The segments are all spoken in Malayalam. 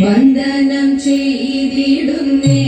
വന്ദനം ചെയ്തിടുന്നേ.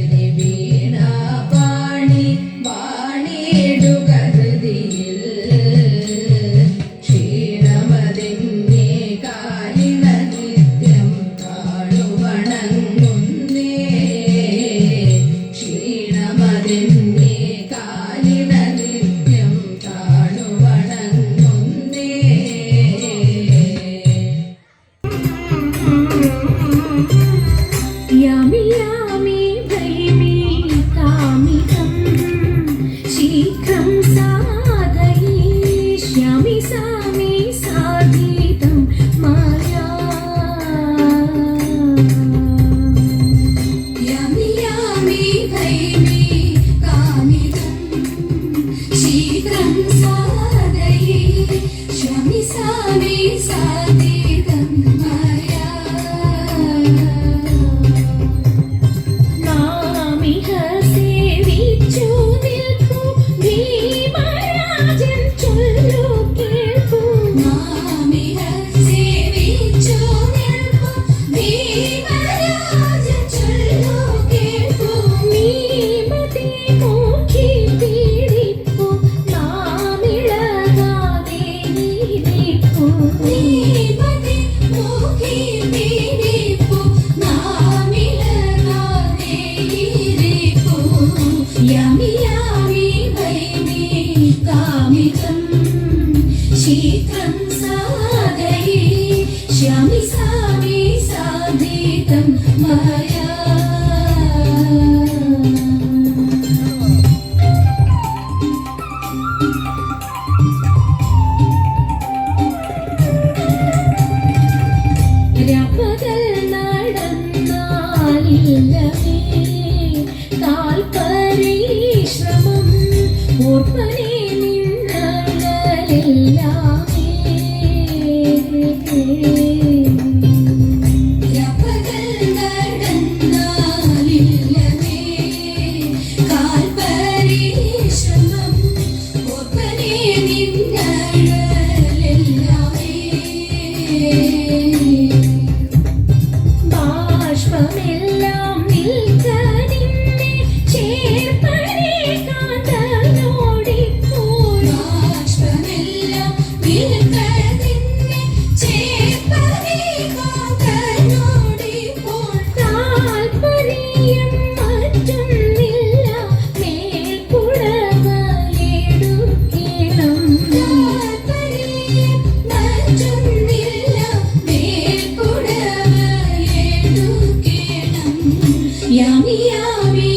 ക്ഷേത്രം സാഗരി ശ്യാമി സാമി സാധിതം മായ കാൽപരീശ്രമം ഓർമ്മനെ യാമി യാമി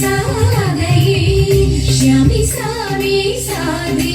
സാധയേ ശ്യാമി സാമി